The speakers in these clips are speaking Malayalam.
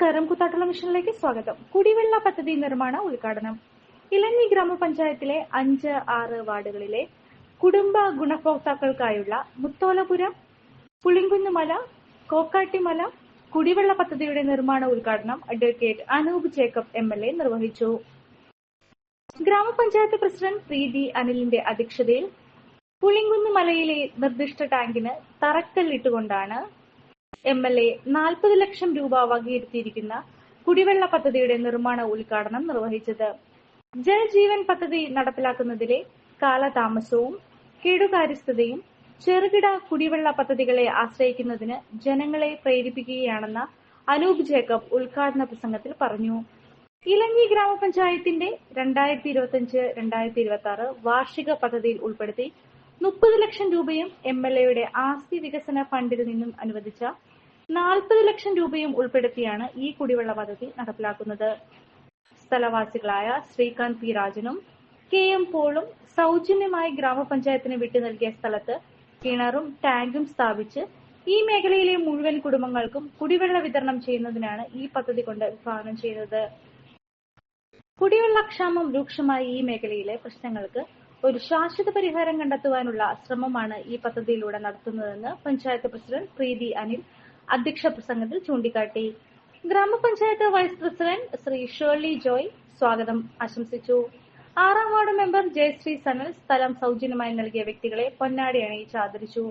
നമസ്കാരം. കുത്താട്ടുള്ള മിഷനിലേക്ക് സ്വാഗതം. കുടിവെള്ള പദ്ധതി നിർമ്മാണ ഉദ്ഘാടനം. ഇലഞ്ഞി ഗ്രാമപഞ്ചായത്തിലെ അഞ്ച് ആറ് വാർഡുകളിലെ കുടുംബ ഗുണഭോക്താക്കൾക്കായുള്ള മുത്തോലപുരം പുളിങ്കുന്നുമല കോക്കാട്ടിമല കുടിവെള്ള പദ്ധതിയുടെ നിർമ്മാണ ഉദ്ഘാടനം advocate Anoop Jacob M L A നിർവഹിച്ചു. ഗ്രാമപഞ്ചായത്ത് പ്രസിഡന്റ് പ്രീതി അനിലിന്റെ അധ്യക്ഷതയിൽ പുളിങ്കുന്നുമലയിലെ നിർദ്ദിഷ്ട ടാങ്കിന് തറക്കല്ലിട്ടുകൊണ്ടാണ് എം എൽ എ നാൽപ്പത് ലക്ഷം രൂപ വകയിരുത്തിയിരിക്കുന്ന കുടിവെള്ള പദ്ധതിയുടെ നിർമ്മാണ ഉദ്ഘാടനം നിർവഹിച്ചത് ജൽജീവൻ പദ്ധതി നടപ്പിലാക്കുന്നതിലെ കാലതാമസവും കേടുകാര്യസ്ഥതയും ചെറുകിട കുടിവെള്ള പദ്ധതികളെ ആശ്രയിക്കുന്നതിന് ജനങ്ങളെ പ്രേരിപ്പിക്കുകയാണെന്ന അനൂപ് ജേക്കബ് ഉദ്ഘാടന പ്രസംഗത്തിൽ പറഞ്ഞു. ഇലങ്ങി ഗ്രാമപഞ്ചായത്തിന്റെ രണ്ടായിരത്തി ഇരുപത്തിയഞ്ച് രണ്ടായിരത്തി ഇരുപത്തി ആറ് വാർഷിക പദ്ധതിയിൽ ഉൾപ്പെടുത്തി മുപ്പത് ലക്ഷം രൂപയും എം എൽ എയുടെ ആസ്തി വികസന ഫണ്ടിൽ നിന്നും അനുവദിച്ച നാൽപ്പത് ലക്ഷം രൂപയും ഉൾപ്പെടുത്തിയാണ് ഈ കുടിവെള്ള പദ്ധതി നടപ്പിലാക്കുന്നത്. സ്ഥലവാസികളായ ശ്രീകാന്ത് പി രാജനും കെ എം പോളും സൗജന്യമായി ഗ്രാമപഞ്ചായത്തിന് വിട്ടു നൽകിയ സ്ഥലത്ത് കിണറും ടാങ്കും സ്ഥാപിച്ച് ഈ മേഖലയിലെ മുഴുവൻ കുടുംബങ്ങൾക്കും കുടിവെള്ള വിതരണം ചെയ്യുന്നതിനാണ് ഈ പദ്ധതി കൊണ്ട് വിഭാവനം ചെയ്യുന്നത് കുടിവെള്ളക്ഷാമം രൂക്ഷമായ ഈ മേഖലയിലെ പ്രശ്നങ്ങൾക്ക് ഒരു ശാശ്വത പരിഹാരം കണ്ടെത്തുവാനുള്ള ശ്രമമാണ് ഈ പദ്ധതിയിലൂടെ നടത്തുന്നതെന്ന് പഞ്ചായത്ത് പ്രസിഡന്റ് പ്രീതി അനിൽ അധ്യക്ഷ പ്രസംഗത്തിൽ ചൂണ്ടിക്കാട്ടി. ഗ്രാമപഞ്ചായത്ത് വൈസ് പ്രസിഡന്റ് ശ്രീ ഷേർലി ജോയ് സ്വാഗതം ആശംസിച്ചു. ആറാം വാർഡ് മെമ്പർ ജയശ്രീ സനൽ സ്ഥലം സൗജന്യമായി നൽകിയ വ്യക്തികളെ പൊന്നാടി അണിയിച്ച് ആദരിച്ചു.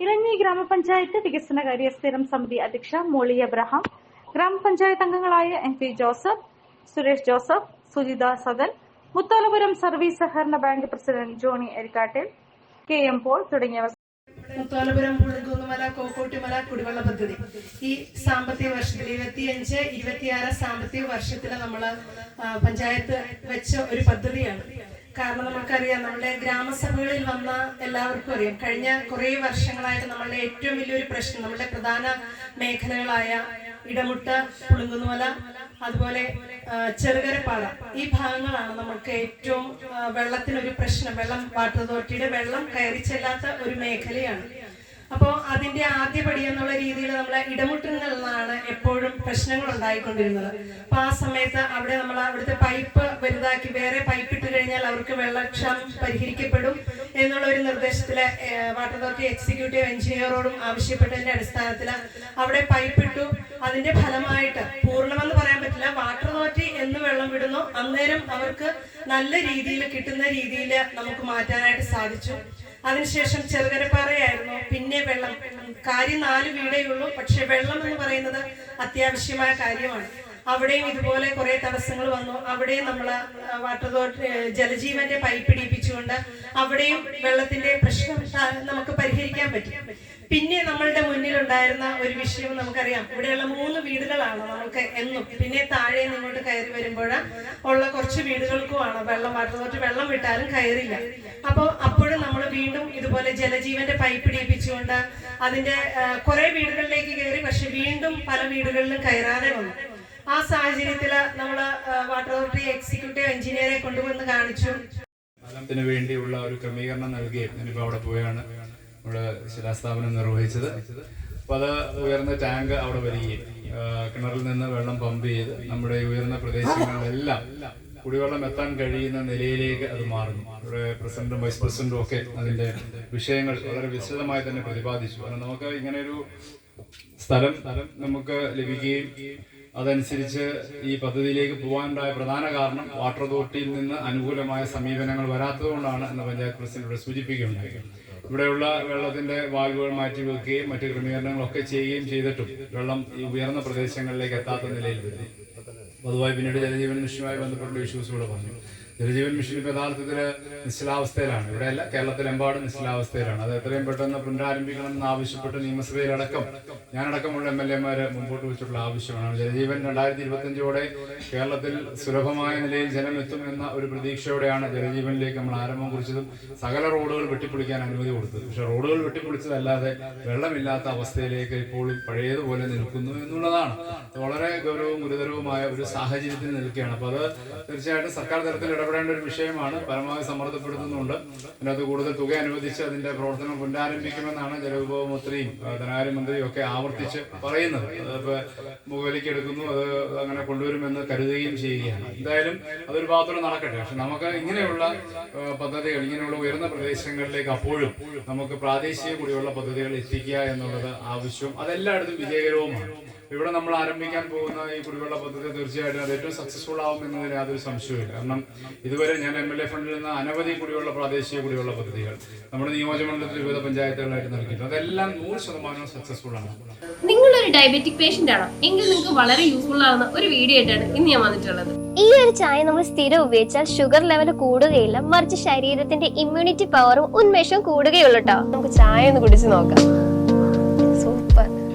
ഇലഞ്ഞി ഗ്രാമപഞ്ചായത്ത് വികസന കാര്യ സ്ഥിരം സമിതി അധ്യക്ഷ മോളി അബ്രഹാം. ഗ്രാമപഞ്ചായത്ത് അംഗങ്ങളായ M P Joseph Suresh Joseph Sujitha Sadan Mutholapuram service സഹകരണ bank president Johny Erikkattil K M Paul തുടങ്ങിയവർ. മുത്തോലപുരം പുളിങ്കുന്നുമല കോക്കോട്ടിമല കുടിവെള്ള പദ്ധതി. ഈ സാമ്പത്തിക വർഷത്തിൽ ഇരുപത്തിയഞ്ച് ഇരുപത്തിയാറ് സാമ്പത്തിക വർഷത്തിൽ നമ്മൾ പഞ്ചായത്ത് വെച്ച ഒരു പദ്ധതിയാണ്. കാരണം നമുക്കറിയാം നമ്മുടെ ഗ്രാമസഭകളിൽ വന്ന എല്ലാവർക്കും അറിയാം. കഴിഞ്ഞ കുറേ വർഷങ്ങളായിട്ട് നമ്മളുടെ ഏറ്റവും വലിയൊരു പ്രശ്നം നമ്മുടെ പ്രധാന മേഖലകളായ ഇടമുട്ട പുളുങ്കുന്നുമല അതുപോലെ ചെറുകരപ്പാറ. ഈ ഭാഗങ്ങളാണ് നമുക്ക് ഏറ്റവും വെള്ളത്തിനൊരു പ്രശ്നം. വെള്ളം വാട്ടർ അതോറിറ്റിയുടെ വെള്ളം കയറി ചെല്ലാത്ത ഒരു മേഖലയാണ്. അപ്പോൾ അതിന്റെ ആദ്യപടി എന്നുള്ള രീതിയിൽ നമ്മളെ ഇടമുട്ടുന്നതാണ് എപ്പോഴും പ്രശ്നങ്ങൾ ഉണ്ടായിക്കൊണ്ടിരുന്നത്. അപ്പൊ ആ സമയത്ത് അവിടെ നമ്മൾ അവിടുത്തെ പൈപ്പ് വലുതാക്കി വേറെ പൈപ്പ് കഴിഞ്ഞാൽ അവർക്ക് വെള്ളക്ഷാമം പരിഹരിക്കപ്പെടും എന്നുള്ള ഒരു നിർദ്ദേശത്തിൽ വാട്ടർ അതോറിറ്റി എക്സിക്യൂട്ടീവ് എഞ്ചിനീയറോടും ആവശ്യപ്പെട്ടതിന്റെ അടിസ്ഥാനത്തിൽ അവിടെ പൈപ്പ് ഇട്ടു അതിന്റെ ഫലമായിട്ട് പൂർണമെന്ന് പറയാൻ പറ്റില്ല വാട്ടർ അതോറിറ്റി എന്ന് വെള്ളം വിടുന്നു. അന്നേരം അവർക്ക് നല്ല രീതിയിൽ കിട്ടുന്ന രീതിയിൽ നമുക്ക് മാറ്റാനായിട്ട് സാധിച്ചു. അതിനുശേഷം ചെറുകരപ്പാറയായിരുന്നു. പിന്നെ വെള്ളം കാര്യം നാല് വീടേ ഉള്ളൂ. പക്ഷെ വെള്ളം എന്ന് പറയുന്നത് അത്യാവശ്യമായ കാര്യമാണ്. അവിടെയും ഇതുപോലെ കുറെ തടസ്സങ്ങൾ വന്നു. അവിടെയും നമ്മൾ വാട്ടർ അതോറിറ്റി ജലജീവന്റെ പൈപ്പ് ഇടിപ്പിച്ചുകൊണ്ട് അവിടെയും വെള്ളത്തിന്റെ പ്രശ്നം നമുക്ക് പരിഹരിക്കാൻ പറ്റും. പിന്നെ നമ്മളുടെ മുന്നിലുണ്ടായിരുന്ന ഒരു വിഷയം നമുക്കറിയാം. ഇവിടെയുള്ള മൂന്ന് വീടുകളാണ് നമുക്ക് എന്നും. പിന്നെ താഴെ നിങ്ങോട്ട് കയറി വരുമ്പോൾ ഉള്ള കുറച്ച് വീടുകൾക്കുമാണ് വെള്ളം വാട്ടർ അതോറിറ്റി വെള്ളം വിട്ടാലും കയറില്ല. അപ്പോൾ അപ്പോഴും നമ്മൾ വീണ്ടും ഇതുപോലെ ജലജീവന്റെ പൈപ്പ് ഇടിപ്പിച്ചുകൊണ്ട് അതിന്റെ കുറെ വീടുകളിലേക്ക് കയറി. പക്ഷെ വീണ്ടും പല വീടുകളിലും കയറാതെ വന്നു. ആ സാഹചര്യത്തിൽ നമ്മൾ വാട്ടർ അതോറിറ്റി എക്സിക്യൂട്ടീവ് എഞ്ചിനീയറെ കൊണ്ടുവന്ന് കാണിച്ചു. ഫലത്തിന് വേണ്ടിയുള്ള ഒരു ക്രമീകരണം നൽകുകയും ഞാനിപ്പോൾ അവിടെ പോയാണ് നമ്മുടെ ശിലാസ്ഥാപനം നിർവഹിച്ചത്. അപ്പോൾ അത് ഉയർന്ന ടാങ്ക് അവിടെ വരികയും കിണറിൽ നിന്ന് വെള്ളം പമ്പ് ചെയ്ത് നമ്മുടെ ഉയർന്ന പ്രദേശങ്ങളിലെല്ലാം കുടിവെള്ളം എത്താൻ കഴിയുന്ന നിലയിലേക്ക് അത് മാറുന്നു. ഇവിടെ പ്രസിഡന്റും വൈസ് പ്രസിഡന്റും ഒക്കെ അതിന്റെ വിഷയങ്ങൾ വളരെ വിശദമായി തന്നെ പ്രതിപാദിച്ചു. കാരണം നമുക്ക് ഇങ്ങനെ ഒരു സ്ഥലം സ്ഥലം നമുക്ക് ലഭിക്കുകയും അതനുസരിച്ച് ഈ പദ്ധതിയിലേക്ക് പോകാനുണ്ടായ പ്രധാന കാരണം വാട്ടർ അതോറിറ്റിയിൽ നിന്ന് അനുകൂലമായ സമീപനങ്ങൾ വരാത്തതുകൊണ്ടാണ് എന്ന് പഞ്ചായത്ത് പ്രസിഡന്റ് ഇവിടെ സൂചിപ്പിക്കുകയുണ്ടായി. ഇവിടെയുള്ള വെള്ളത്തിന്റെ വാൽവുകൾ മാറ്റി വെക്കുകയും മറ്റു ക്രമീകരണങ്ങളൊക്കെ ചെയ്യുകയും ചെയ്തിട്ടും വെള്ളം ഈ ഉയർന്ന പ്രദേശങ്ങളിലേക്ക് എത്താത്ത നിലയിൽ വരുന്നു പൊതുവായി പിന്നീട് ജലജീവൻ മിഷനുമായി ബന്ധപ്പെട്ട ഇഷ്യൂസ് പറഞ്ഞു ജലജീവൻ മിഷൻ യഥാർത്ഥത്തിൽ നിശ്ചലാവസ്ഥയിലാണ്. ഇവിടെ അല്ല കേരളത്തിലെമ്പാടും നിശ്ചലാവസ്ഥയിലാണ്. അത് എത്രയും പെട്ടെന്ന് പുനരാരംഭിക്കണം എന്ന് ആവശ്യപ്പെട്ട് നിയമസഭയിലടക്കം ഞാനടക്കമുള്ള എം എൽ എമാര് മുമ്പോട്ട് വെച്ചിട്ടുള്ള ആവശ്യമാണ്. ജലജീവൻ രണ്ടായിരത്തി ഇരുപത്തഞ്ചോടെ കേരളത്തിൽ സുലഭമായ നിലയിൽ ജലം എത്തും എന്ന ഒരു പ്രതീക്ഷയോടെയാണ് ജലജീവനിലേക്ക് നമ്മൾ ആരംഭം കുറിച്ചതും സകല റോഡുകൾ വെട്ടിപ്പൊളിക്കാൻ അനുമതി കൊടുത്തത്. പക്ഷെ റോഡുകൾ വെട്ടിപ്പൊളിച്ചതല്ലാതെ വെള്ളമില്ലാത്ത അവസ്ഥയിലേക്ക് ഇപ്പോൾ പഴയതുപോലെ നിൽക്കുന്നു എന്നുള്ളതാണ്. വളരെ ഗൗരവവും ഗുരുതരവുമായ ഒരു സാഹചര്യത്തിൽ നിൽക്കുകയാണ്. അപ്പൊ അത് തീർച്ചയായിട്ടും സർക്കാർ തലത്തിൽ ഇടപെടേണ്ട ഒരു വിഷയമാണ്. പരമാവധി സമ്മർദ്ദപ്പെടുത്തുന്നുണ്ട്. അതിനകത്ത് കൂടുതൽ തുക അനുവദിച്ച് അതിന്റെ പ്രവർത്തനം പുനരാരംഭിക്കുമെന്നാണ് ജലവിഭവ മന്ത്രിയും ധനകാര്യമന്ത്രിയും ഒക്കെ ആവർത്തിച്ച് പറയുന്നത്. അതിപ്പോ മുഖവിലേക്ക് എടുക്കുന്നു അത് അങ്ങനെ കൊണ്ടുവരുമെന്ന് കരുതുകയും ചെയ്യുകയാണ്. എന്തായാലും അതൊരു ഭാഗത്തോടെ നടക്കട്ടെ. പക്ഷെ നമുക്ക് ഇങ്ങനെയുള്ള പദ്ധതികൾ ഇങ്ങനെയുള്ള ഉയർന്ന പ്രദേശങ്ങളിലേക്ക് അപ്പോഴും നമുക്ക് പ്രാദേശിക കൂടിയുള്ള പദ്ധതികൾ എത്തിക്കുക എന്നുള്ളത് ആവശ്യം. അതെല്ലായിടത്തും വിജയകരവുമാണ്. ഇവിടെ നമ്മൾ ആരംഭിക്കാൻ പോകുന്ന ഈ കുടിവെള്ള പദ്ധതി തീർച്ചയായിട്ടും അത് ഏറ്റവും സക്സസ്ഫുൾ ആവും എന്നതിൽ യാതൊരു സംശയമില്ല കാരണം ഇതുവരെ ഞാൻ എം എൽ എ ഫണ്ടിൽ നിന്ന് അനവധി കുടിവെള്ള പ്രാദേശിക കുടിവെള്ള പദ്ധതികൾ നമ്മുടെ നിയോജകമണ്ഡലത്തിൽ വിവിധ പഞ്ചായത്തുകളായിട്ട് നൽകിയിട്ടുണ്ട്. അതെല്ലാം നൂറ് ശതമാനം സക്സസ്ഫുൾ ആണ്. നിങ്ങളൊരു ഡയബറ്റിക് പേഷ്യന്റ് ആണോ? എങ്കിൽ നിങ്ങൾക്ക് വളരെ യൂസ്ഫുൾ ആവുന്ന ഒരു വീഡിയോ ആയിട്ടാണ് ഇന്ന് ഞാൻ വന്നിട്ടുള്ളത്. ഈ ഒരു ചായ നമ്മൾ സ്ഥിരം ഉപയോഗിച്ചാൽ ഷുഗർ ലെവൽ കൂടുകയില്ല മറിച്ച് ശരീരത്തിന്റെ ഇമ്മ്യൂണിറ്റി പവറും ഉന്മേഷവും കൂടുകയുള്ളൂ കേട്ടോ നമുക്ക് ചായ ഒന്ന് കുടിച്ച് നോക്കാം. സൂപ്പർ